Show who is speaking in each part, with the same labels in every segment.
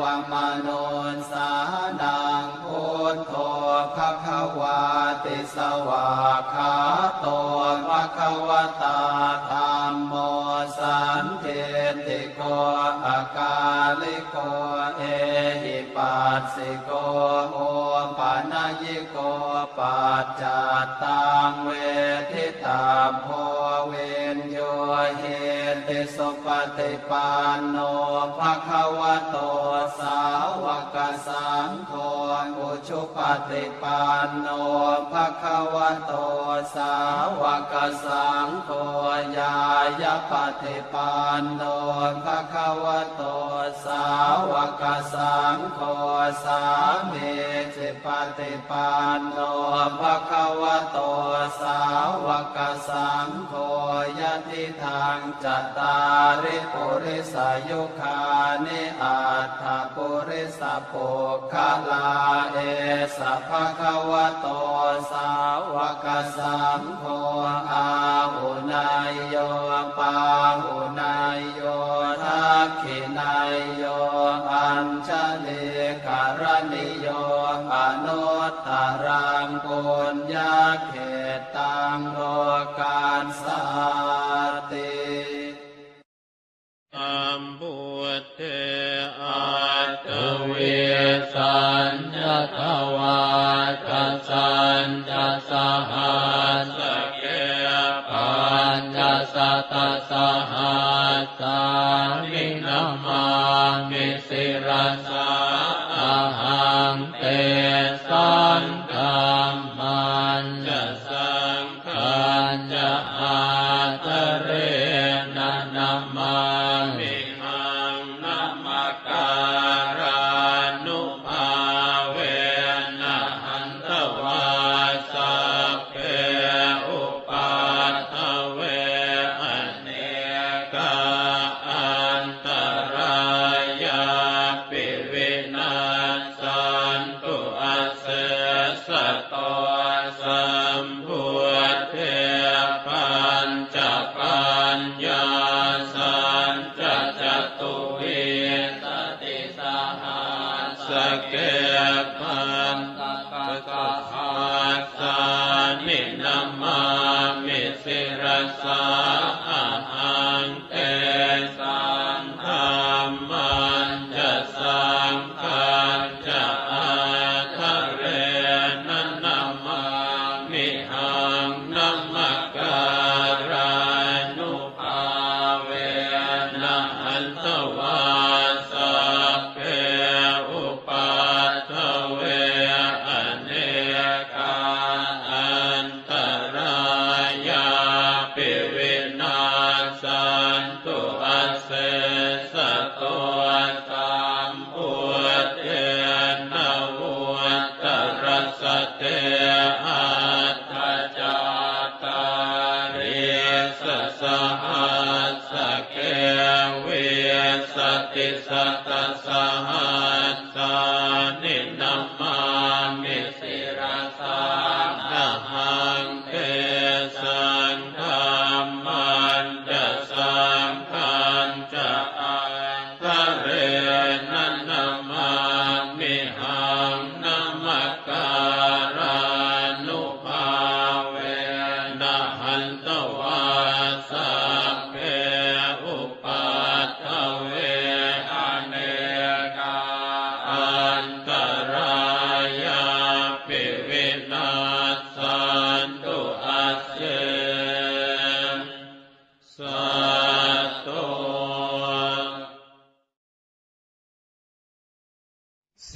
Speaker 1: วังมนุนสานังพุทโธภะคะวาติสวาขาโตภะคะวตาธรรมโมสันเทติโกอากาลิโกเอหิปัสสิโกโอ ยิโกปัจจัตตังเวทิตาโพเวนโยเหติสุปฏิปันโนภะคะวะโตสาวกสังโฆอุชุปฏิปันโนภะคะวะโตสาวกสังโฆญาายปฏิปันโนภะคะวะโตสาวกสังโฆสามีจิปฏิปันโนภะคะวะโตสาวกสังโฆยะติทางจัตตาริปุริสายุคานิอัตถปุริสปุคลาเอสะภะคะวะโตสาวกสังโฆอาหุนายโยปาหุนายโยทักขินายโยอัญชลิกรณิโยอนุตตรังปุญญาเขตตังโลกานสาติ
Speaker 2: อัมพุทเทอาตเว
Speaker 3: สัญญทว สตสหัสสามินามา เท
Speaker 2: ปัญจปัญญา ตอัตถจาตาริสสหัสสเกวสติสัตสหัสสานินามา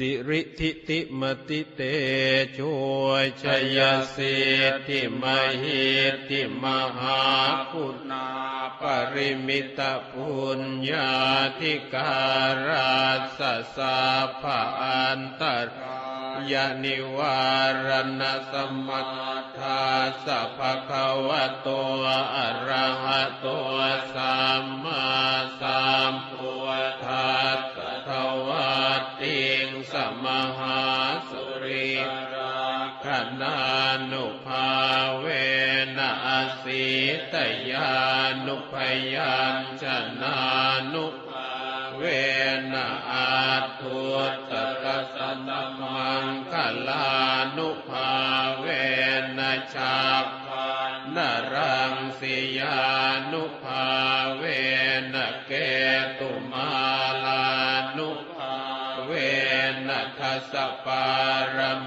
Speaker 2: สิริทิติมติเตโชยชยสิทธิมหิทธิมหาคุณาปริมิตปุญญาธิการาสสะภะอันตรายานิวารณสมมทาสัพพะคะวะโตอะระหะโตสัมมา คณานุภาเวนะสีตยานุพยัญชนะนุภาเวนะอาทุตตะสันตมังคลานุภาเวนะชาพันนรังสิยานุภาเวนะเกตุมาลานุภาเวนะทัสสปารม